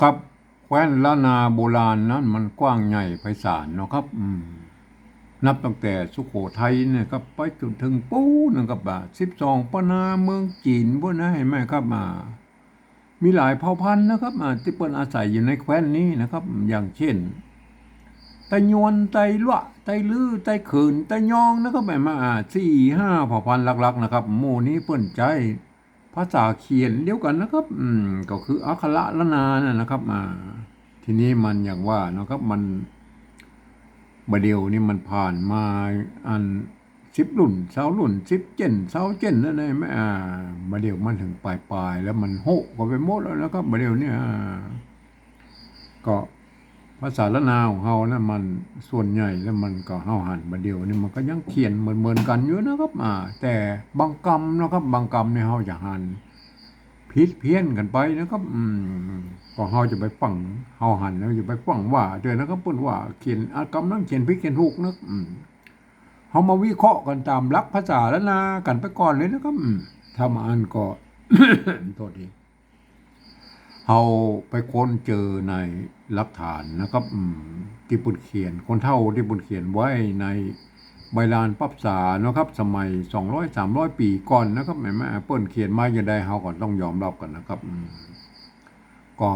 ครับแคว้นล้านนาโบราณนั้นมันกว้างใหญ่ไพศาลเนาะครับ อืมนับตั้งแต่สุโขทัยเนี่ยครับไปจนถึงปูนะครับบ่าสิบสองปนาเมืองจีนพวกนั้นเห็นไหมครับมา มีหลายเผ่าพันธุ์นะครับอ่าที่เปิ้นอาศัยอยู่ในแคว้นนี้นะครับ อย่างเช่นไตยวนไตละไตลือไตเขินไตยองนะครับแบบมาอ่าสี่ห้าเผ่าพันธุ์หลักๆนะครับหมู่นี้เปิ้นใจ ภาษาเขียนเดียวกันนะครับ อืม ก็คืออักขระละนานั่นะครับมาทีนี้มันอย่างว่านะครับมันบเดียวนี่มันผ่านมาอันสิบรุ่นเสารุ่นสิบเจนเสาเจนนั่นเองไหมอ่าบเดียวมันถึงปลายปลายแล้วมันโหกก็ไปหมดแล้วนะครับบเดียวเนี่ยก็ ภาษาละนาของเฮานะมันส่วนใหญ่แล้วมันก็เฮาหันบดเดียวนี่มันก็ยังเขียนเหมือนเหมือนกันอยู่นะครับอ่าแต่บางกรรมนะครับ บางกรรมเนี่ยเฮาจะหันผิดเพี้ยนกันไปนะครับ อืมก็เฮาจะไปฟังเฮาหันแล้วจะไปฟังว่าเจอนะครับเพิ่นว่าเขียนอากรรมนั้นเขียนผิดเขียนถูกนะอืมเฮามาวิเคราะห์กันตามหลักภาษาล้วนะกันไปก่อนเลยนะครับอืมถ้ามาอ่านก็โทษที เฮาไปค้นเจอในหลักฐานนะครับที่ปุ่นเขียน คนเท่าที่ปุ่นเขียนไว้ในใบลานปับษาเนาะครับ สมัย 200 300 ปีก่อนนะครับแม่แม่เปิ้นเขียนมาอย่างใดเฮาก็ต้องยอมรับกันนะครับ ก็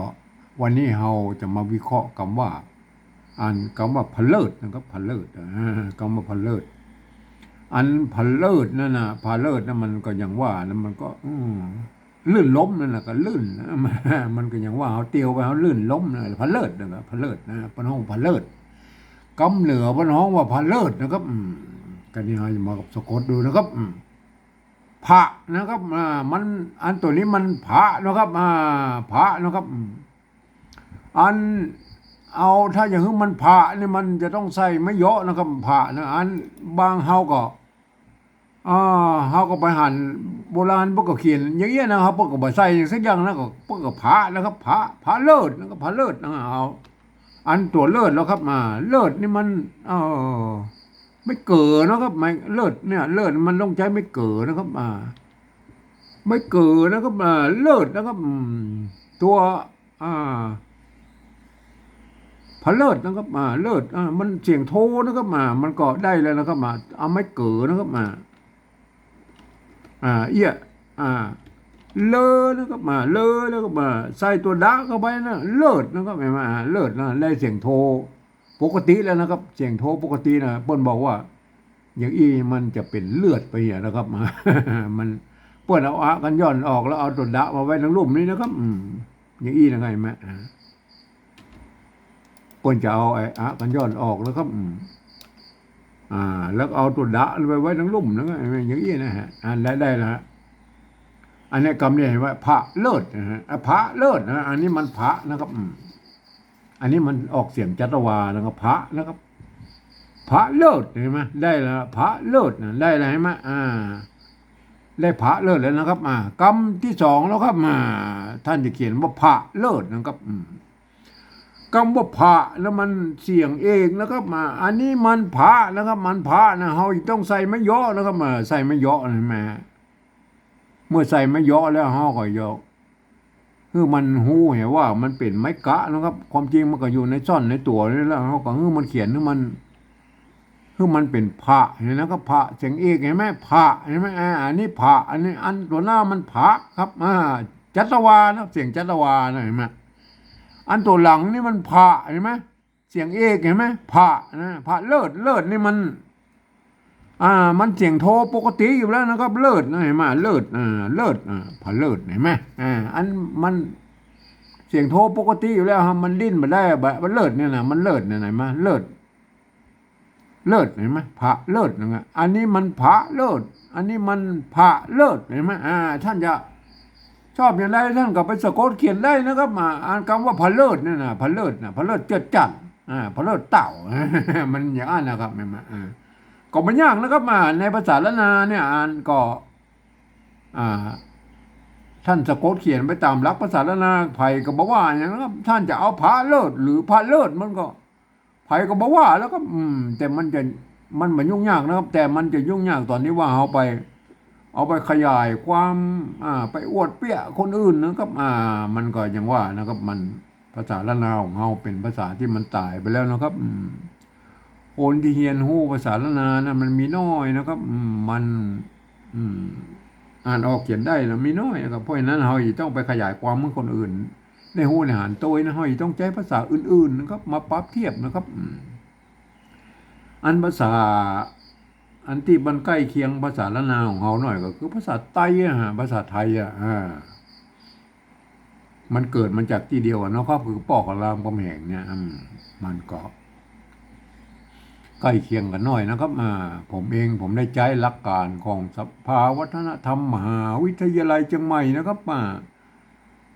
วันนี้เฮาจะมาวิเคราะห์คำว่าอันคำว่าพเลิศนะครับพเลิศอ่าคำว่าพเลิศอันพเลิศนั่นนะพเลิศนั่นมันก็อย่างว่านะมันก็ อื ลื่นล้มนั่นน่ะก็ลื่นมันก็อย่างว่าเฮาเตียวไปเฮาลื่นล้มนะพะเลิศนะครับพะเลิศนะปนห้องพะเลิศกำเหนือพระน้องว่าพะเลิศนะครับกันนี่เราจะมากับสะกดดูนะครับพระนะครับมันอันตัวนี้มันพระนะครับอ่าพระนะครับอันเอาถ้าอย่างนี้มันพระนี่มันจะต้องใส่ไม่เยอะนะครับพระนะอันบางเฮาก็ อ่าเฮาก็ไปหันโบราณพวกก็เขียนอย่างเงี้ยนะครับพวกก็บ่ใส่อย่างสักอย่างนะก็พวกก็พระนะครับพระพระเลิศนะครับพระเลิศนะเอาอันตัวเลิศแล้วครับมาเลิศนี่มันเออไม่เกิดนะครับไม่เลิศเนี่ย เลิศมันต้องใช้ไม่เกิดนะครับมาไม่เกิดนะครับมาเลิศนะครับตัวอ่าพระเลิศนะครับมาเลิศอ่ามันเสียงโทนะครับมา มันก็ได้แล้วนะครับมาเอาไม่เกิดนะครับมา อ่าเอี้ยอ่าเลอนะครับมาเลอแล้วก็มาใส่ตัวดะเข้าไปนะเลิศนะครับไม่มาเลิศนะได้เสียงโทรปกติแล้วนะครับ เสียงโทรปกตินะเปิ้นบอกว่า อย่างอีมันจะเป็นเลือดไปอะนะครับ มันเปิ้นเอาอะกันย่อนออกแล้วเอาตัวดะมาไว้ทั้งลุ่มนี้นะครับ อืมอย่างอีนะไงแม่เปิ้นจะเอาไอ้อะกันย่อนออกแล้วครับอืม อ่า แล้วเอาตัวดะไปไว้ทั้งลุ่มนะอย่างอีนะฮะอ่าได้ได้แล้วฮะอันนี้กำเนี่ยเห็นว่าพระเลิศนะฮะอะพระเลิศนะอันนี้มันพระนะครับอันนี้มันออกเสียงจัตวานะครับพระนะครับ พระเลิศเห็นไหมได้แล้วพระเลิศนะได้แล้วเห็นไหมอ่า ได้พระเลิศแล้วนะครับ อ่ากรรมที่สองแล้วครับมาท่านจะเขียนว่าพระเลิศนะครับ อืม คำว่าพระแล้วมันเสียงเองนะครับมา อันนี้มันพระนะครับ มันพระนะเฮาต้องใส่ไม่ย่อนะครับมาใส่ไม่ย่อเห็นไหมเมื่อใส่ไม่ยาะแล้วห่อก็ยาะคือมันหูเห็นว่ามันเป็นไม้กะนะครับ ความจริงมันก็อยู่ในซ่อนในตัวนี่แล้วเขาก็คือมันเขียนคือมันคือมันเป็นพระเห็นนะครับพระเสียงเอกเห็นไหมพระเห็นไหมอันนี้พระอันนี้อันตัวหน้ามันพระครับอ่าจัตวานะเสียงจัตวานะเห็นไหม อันตัวหลังนี่มันพระเห็นไหมเสียงเอกเห็นไหมพระนะพระเลิศเลิศนี่มัน อ่า มันเสียงโทรปกติอยู่แล้วนะครับ เลิศนะเห็นไหมเลิศอ่าเลิศอ่าพอเลิศเห็นไหมอ่าอันมันเสียงโทรปกติอยู่แล้วฮะมันดิ้นมาได้แบบมันเลิศเนี่ยนะมันเลิศเนี่ยไหนมาเลิศเลิศเห็นไหมพระเลิศนะอันนี้มันพระเลิศอันนี้มันพระเลิศเห็นไหมอ่าท่านจะ ชอบอย่างไรท่านก็ไปสะกดเขียนได้นะครับมาอ่านคำว่าพะเลิศเนี่ยนะพะเลิศนะพะเลิศเจิดจันอ่าพะเลิศเต่า มันอย่างนั้นนะครับเห็นไหมอ่าก็ไม่ยากนะครับมาในภาษาละนาเนี่ยอ่านก็อ่าท่านสะกดเขียนไปตามหลักภาษาละนาไผ่ก็บอกว่าอย่างนั้นครับท่านจะเอาพระเลิศหรือพระเลิศมันก็ไผ่ก็บอกว่าแล้วก็ อืม แต่มันจะมันมันยุ่งยากนะครับ แต่มันจะยุ่งยากตอนนี้ว่าเอาไป เอาไปขยายความไปอวดเปี้ยคนอื่นนะครับมันก็ย่างว่านะครับ มันภาษาละนาวของเฮาเป็นภาษาที่มันตายไปแล้วนะครับอืมคนที่เรียนฮู้ภาษาละนานะมันมีน้อยนะครับมันอืมอ่านออกเขียนได้นะมีน้อยนะครับเพราะฉะนั้นเฮาต้องไปขยายความเมื่อคนอื่นในฮู้ในหารโตยนะเฮาต้องใช้ภาษาอื่นๆนะครับ มาปรับเทียบนะครับ อันภาษา อันที่มันใกล้เคียงภาษาละนาของเฮาหน่อยก็คือภาษาไต้อะฮะภาษาไทยอะอ่ามันเกิดมาจากที่เดียวนเนาะครับคือปอกกับรามคำแหงเนี่ยอืมมันก็ใกล้เคียงกันหน่อยนะครับอ่าผมเองผมได้ใช้หลักการของสภาวัฒนธรรมมหาวิทยาลัยเชียงใหม่นะครับอ่า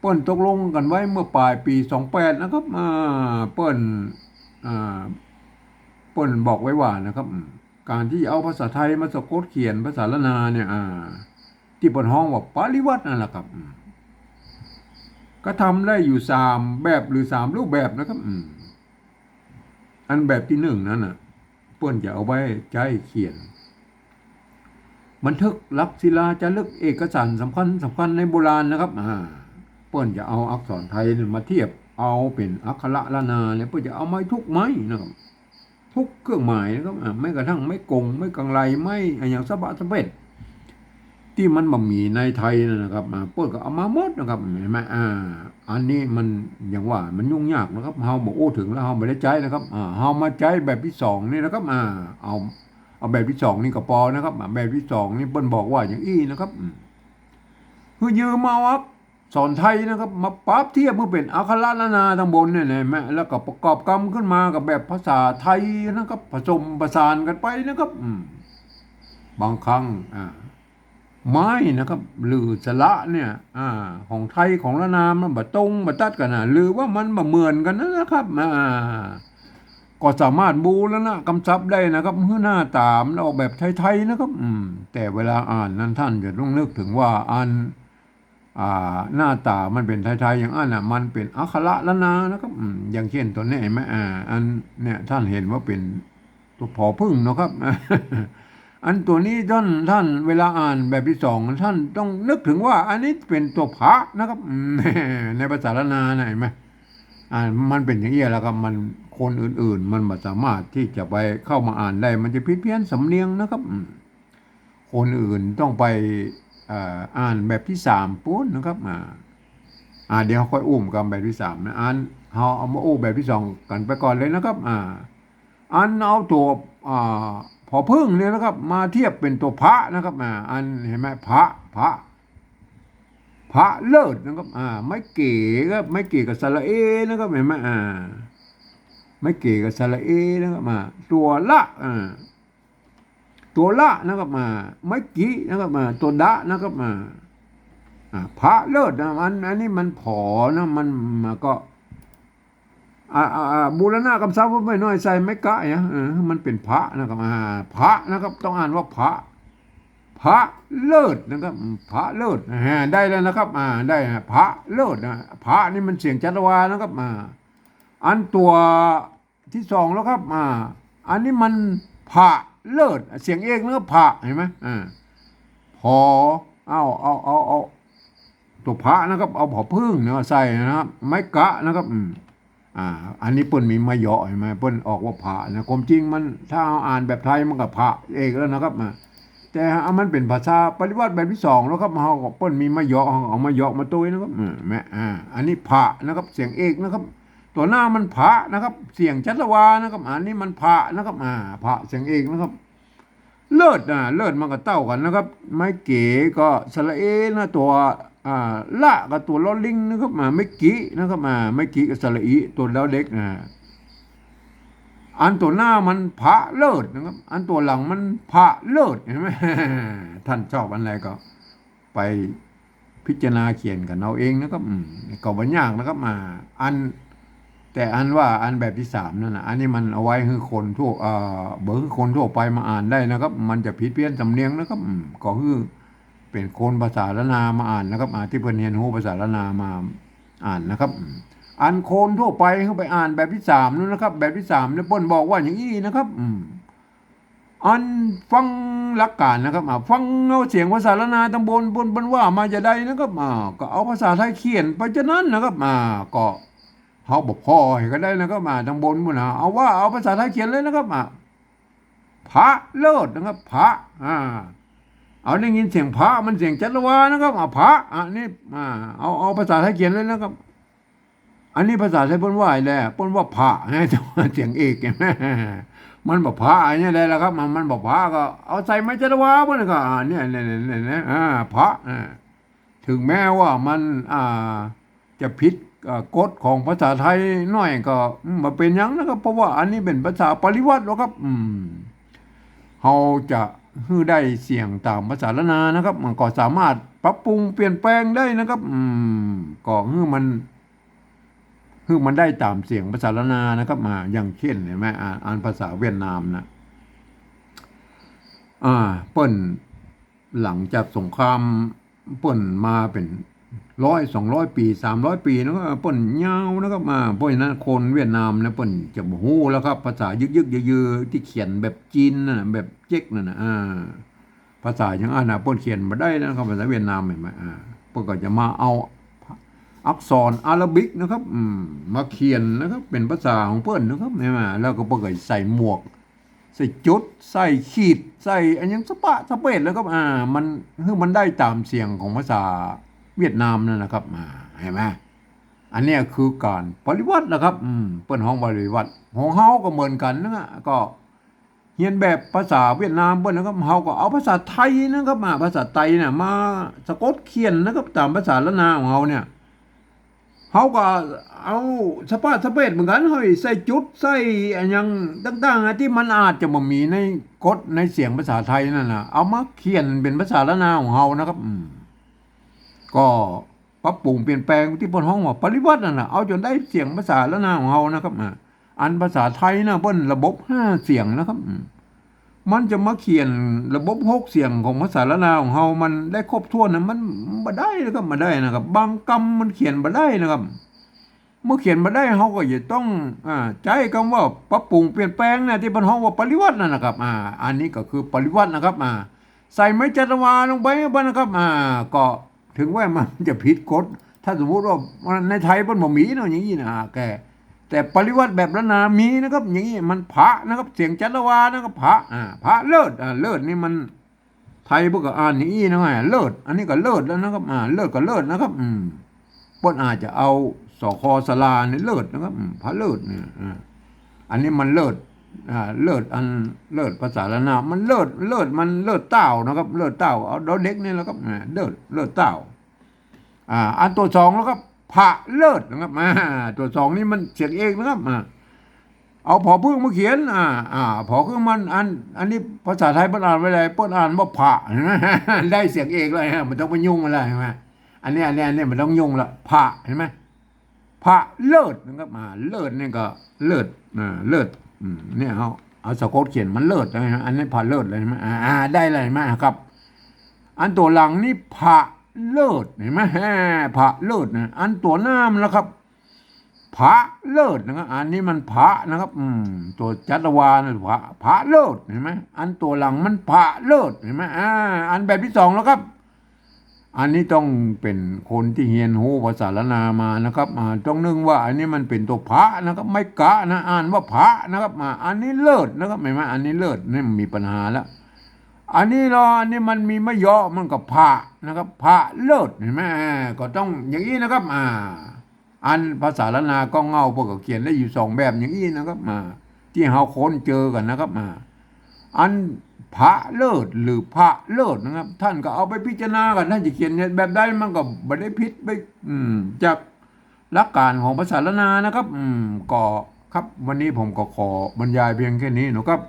เปิ้นตกลงกันไว้เมื่อปลายปีสองแปดนะครับอ่าเปิ้นอ่าเปิ้นบอกไว้ว่านะครับอืม การที่เอาภาษาไทยมาสะกดเขียนภาษาละนาเนี่ยอ่าที่เปิ้นห้องว่าปริวัตินั่นแหละครับ ก็ทำได้อยู่สามแบบหรือสามรูปแบบนะครับอืมอันแบบที่หนึ่งนั้นน่ะเพื่อนจะเอาไว้ใช้เขียน บันทึกลักศิลาจะลึกเอกสารสำคัญสำคัญในโบราณนะครับอ่าเพื่อนจะเอาอักษรไทยนี่ยมาเทียบ เอาเป็นอักขระละนาเนี่ยเพื่อจะเอาไม้ทุกไม้นะครับ ทุกเครื่องหมายนะครับไม่กระทั่งไม่กงไม่กังไรไม่อย่างสบะสเบ็ดที่มันบ่มีในไทยนะครับอ่าเปิดก็เอามาหมดนะครับเห็นไหมอ่า อันนี้มันอย่างว่ามันยุ่งยากนะครับเฮาบอกโอ้ถึงแล้วเฮาไม่ได้ใจนะครับอ่าเฮามาใจแบบที่สองนี่นะครับอ่าเอาเอาแบบที่สองนี่ก็พอนะครับแบบที่สองนี่เปิ้นบอกว่าอย่างอี้นะครับอืมคือยืมมาครับ สอนไทยนะครับมาปรับเทียบเพื่อเป็นอักขระละนาทางบนเนี่ยนไหมแล้วก็ประกอบกรรมขึ้นมากับแบบภาษาไทยนะครับผสมประสานกันไปนะครับบางครั้งอ่าไม้นะครับหรือสระเนี่ยอ่าของไทยของละนามมันบะตรงบะตัดกันนะหรือว่ามันบะเหมือนกันนะครับอ่าก็สามารถบูแล้วนะกำชับได้นะครับเพื่อหน้าตามออกแบบไทยๆนะครับ อืม แต่เวลาอ่านนั้นท่านจะต้องนึกถึงว่าอ่าน หน้าตามันเป็นไทยๆอย่างอันน่ะมันเป็นอักขระละนานะครับอย่างเช่นตัวนี้เห็นไหมอ่าอันเนี่ยท่านเห็นว่าเป็นตัวพอพึ่งนะครับ อันตัวนี้ท่านท่านเวลาอ่านแบบที่สองท่านต้องนึกถึงว่า อันนี้เป็นตัวพระนะครับในภาษาละนาน่ะเห็นไหมอ่ามันเป็นอย่างนี้แล้วครับมันคนอื่นๆ มันไม่สามารถที่จะไปเข้ามาอ่านได้ มันจะพิดเพี้ยนสำเนียงนะครับ คนอื่นต้องไป อ่านแบบที่สามปุ๊บนะครับอ่าอ่าเดี๋ยวค่อยอุ้มกันแบบที่สามนะอ่านเอาเอามาอุ้มแบบที่สองกันไปก่อนเลยนะครับ อ่าอันเอาตัวอ่าพอพึ่งเนี่ยนะครับ มาเทียบเป็นตัวพระนะครับอ่าอันเห็นไหมพระพระพระเลิศนะครับอ่าไม่เก๋ก็ไม่เก๋กับสระเอนะครับเห็นไหมอ่าไม่เก๋กับสระเอนะครับมาตัวละอ่า ตัวละนะครับมาไม่กี่นะครับมาตัวดะนะครับมาพระเลิศนะมันอันนี้มันผอนะมันมันก็บูรณะกำซับว่าไม่น้อยใส่ไม่กะเนี่ยมันเป็นพระนะครับอ่าพระนะครับ ต้องอ่านว่าพระ พระเลิศนะครับ พระเลิศได้แล้วนะครับอ่าได้พระเลิศนะพระนี่มันเสียงจัตวานะครับอ่าอันตัวที่สองแล้วครับอ่าอันนี้มันพระ เลิศเสียงเอกนะครับพระเห็นไหมอ่าพอเอาเอาเอาเอาตัวพระนะครับ เอาผอพึ่งเนาะใส่นะครับไม่กะนะครับอืมอ่า อันนี้เปิ้นมีมาเหยาะเห็นไหมเปิ้นออกว่าพระนะความจริงมันถ้าเอาอ่านแบบไทยมันก็พระเอกแล้วนะครับมาแต่เอามันเป็นภาษาปริวัติแบบที่สองแล้วครับเฮาก็เปิ้นมีมาเหยาะเอามาเหยาะมาตุยนะครับแม่อ่าอันนี้พระนะครับเสียงเอกนะครับ ตัวหน้ามันพระนะครับ เสียงชัตวานะครับอันนี้มันพระนะครับอ่าพระเสียงเอกนะครับ เลิศนะเลิศมันก็เต้ากันนะครับ ไม่เก๋ก็สระเอนะตัวอ่าละกับตัวล้อลิงนะครับมาไม่กี่นะครับมาไม่กี่กับสระอีตัวแล้วเล็กนะอันตัวหน้ามันพระเลิศนะครับ อันตัวหลังมันพระเลิศเห็นไหมท่านชอบอันไหนก็ ไปพิจารณาเขียนกันเอาเองนะครับก็บ่ยากนะครับมาอัน แต่อันว่าอันแบบที่สามนั่นนะอันนี้มันเอาไว้ให้คนทั่วเอ่อเบอร์คือคนทั่วไปมาอ่านได้นะครับ มันจะผิดเพี้ยนสำเนียงนะครับก็คือเป็นคนภาษาละนามาอ่านนะครับอาที่เพิ่นเรียนรู้ภาษาละนามาอ่านนะครับ อันโคนทั่วไปเขาไปอ่านแบบที่สามนั่นนะครับ แบบที่สามแล้วเปิ้นบอกว่าอย่างนี้นะครับอันฟังหลักการนะครับฟังเอาเสียงภาษาละนาตำบลบนบนว่ามาจะได้นะครับก็เอาภาษาไทยเขียนไปจะนั้นนะครับก็ เฮาบอกพ่อให้ก็ได้นะครับมาทางบนพุ่นนะเอาว่าเอาภาษาไทยเขียนเลยนะครับอะพระเลิศนะครับ พระอ่าเอาได้ยินเสียงพระมันเสียงจัตวานะครับอะพระอะนี่อ่าเอาเอาภาษาไทยเขียนเลยนะครับ อันนี้ภาษาไทยพิ่นว่าอะไรพิ่นว่าพระนะแต่ว่าเสียงเอกเห็นไหมมันบอกพระอันนี้ได้แล้วครับ มันมันบอกพระก็ เอาใส่ไม้จัตวาเพิ่นก็อ่าเนี่ยเนี่ยเนี่ยเนี่ยอ่าพระอ่าถึงแม้ว่ามันอ่าจะผิด กฎของภาษาไทยน้อยก็มบ่เป็นยังนะครับเพราะว่าอันนี้เป็นภาษาปริวัติหรอกครับ อืมเราจะฮือได้เสียงตามภาษาละนานะครับ มันก็สามารถปรับปรุงเปลี่ยนแปลงได้นะครับ อืมก็ฮือมันฮือมันได้ตามเสียงภาษาละนานะครับมาอย่างเช่นเห็นไหมอ่านอ่านภาษาเวียดนามนะอ่าเปิ้นหลังจากสงครามเปิ้นมาเป็น ร้อยสองร้อยปีสามร้อยปีแล้วก็เปิ้นยาวนะครับมาเพราะฉะนั้นคนเวียดนามนะเปิ้นจะบ่ฮู้แล้วครับภาษายึกยึกๆยือๆที่เขียนแบบจีนนะแบบเจ๊กนั่นนะอ่าภาษาอย่างอันน่ะเปิ้นเขียนบ่ได้นะครับภาษาเวียดนามเห็นไหมอ่าเปิ้นก็จะมาเอาอักษรอาราบิกนะครับมาเขียนนะครับเป็นภาษาของเปิ้นนะครับเห็นไหมแล้วก็เปิ้นก็ใส่หมวก ใส่จุด ใส่ขีด ใส่อันยังสปะสเปดแล้วก็อ่ามันคือมันได้ตามเสียงของภาษา เวียดนามนั่นนะครับอ่าเห็นไหมอันนี้คือการปริวัตินะครับอืมเปิ้นห้องปริวัติของเฮาก็เหมือนกันนะก็เรียนแบบภาษาเวียดนามเปิ้นนะครับเฮาก็เอาภาษาไทยนะครับมาภาษาไทยเนี่ยมาสะกดเขียนนะครับตามภาษาละนาของเฮาเนี่ยเขาก็เอาสปาสเปดเหมือนกันเฮ้ยใส่จุดใส่อันยังต่างๆอะที่มันอาจจะบ่มีในกฎในเสียงภาษาไทยนั่นน่ะเอามาเขียนเป็นภาษาละนาของเฮานะครับอืม ก็ปรับปรุงเปลี่ยนแปลงที่เพิ่นฮ้องว่าปริวัตินั่นนะเอาจนได้เสียงภาษาละนาของเฮานะครับอ่าอันภาษาไทยนะเพิ่นระบบห้าเสียงนะครับ มันจะมาเขียนระบบหกเสียงของภาษาละนาของเฮามันได้ครบถ้วนนะมันบ่ได้นะครับบ่ได้นะครับ บางคำมันเขียนบ่ได้นะครับ เมื่อเขียนมาได้เขาก็จะต้องอ่าใจคำว่าปรับปรุงเปลี่ยนแปลงนะที่บรรห้องว่าปริวัตินั่นนะครับอ่าอันนี้ก็คือปริวัตินะครับอ่าใส่ไม้จัตวาลงไปบ้างนะครับอ่าก็ ถึงว่ามันจะผิดกฎถ้าสมมติว่าในไทยมันบ่มีเนาะอย่างนี้นะแกแต่ปริวัติแบบละนามีนะครับ อย่างนี้มันพระนะครับ เสียงจัตวานะครับพระอ่าพระเลิศอ่าเลิศนี่มันไทยพวกก็อ่านอย่างนี้นะไงเลิศอันนี้ก็เลิศแล้วนะครับ อ่า เลิศก็เลิศนะครับ อืมเปิ้นอาจจะเอาสอคอสลาเนี่ยเลิศนะครับ พระเลิศเนี่ยอันนี้มันเลิศ เลิศอันเลิศภาษาละนามันเลิศเลิศมันเลิศเต้านะครับ เลิศเต้าเอาเราเด็กนี่แล้วครับอ่าเลิศเลิศเต้าอ่าอันตัวสองแล้วก็พระเลิศนะครับอ่าตัวสองนี่มันเสียงเองนะครับอ่าเอาพอพึ่งมาเขียน อ่า อ่าพอพึ่งมันอัน อันนี้ภาษาไทยเปิ้นอ่านไว้เลยเปิ้นอ่านว่าพระได้เสียงเองเลยฮะมันต้องไปยุ่งอะไรใช่ไหมอันนี้อันนี้อันนี้มันต้องยุ่งละพระเห็นไหมพระเลิศนะครับอ่าเลิศนี่ก็เลิศอ่าเลิศอืม เนี่ยเขาเอาสะกดเขียนมันเลิศนะฮะอันนี้พระเลิศเลยนไหมอ่า ได้เลยไหมครับ อันตัวหลังนี่พระเลิศเห็นไหมฮ่พระเลิศนะอันตัวหน้ามันแล้วครับพระเลิศนะครับ อันนี้มันพระนะครับ อืม ตัวจัตวานะพระพระเลิศเห็นไหมอันตัวหลังมันพระเลิศเห็นไหมอ่า อันแบบที่สองแล้วครับ อันนี้ต้องเป็นคนที่เฮียนหูภาษาละนามานะครับอ่าต้องนึกว่าอันนี้มันเป็นตัวพระนะครับ ไม่กะนะอ่านว่าพระนะครับอ่าอันนี้เลิศนะครับไม่ไหมอันนี้เลิศนี่มันมีปัญหาแล้วอันนี้รออันนี้มันมีไม่ย่อมันก็พระนะครับพระเลิศเห็นไหมก็ต้องอย่างนี้นะครับอ่าอันภาษาละนาก็เงาพวกเขียนได้อยู่สองแบบอย่างนี้นะครับอ่าที่เฮาค้นเจอกันนะครับอ่าอัน พระเลิศหรือพระเลิศนะครับ ท่านก็เอาไปพิจารณากันท่านจะเขียนแบบใดมันก็บ่ได้พิษไปอืมจากหลักการของภาษาละนานะครับ อืมก็ครับวันนี้ผมก็ขอบรรยายเพียงแค่นี้นะครับ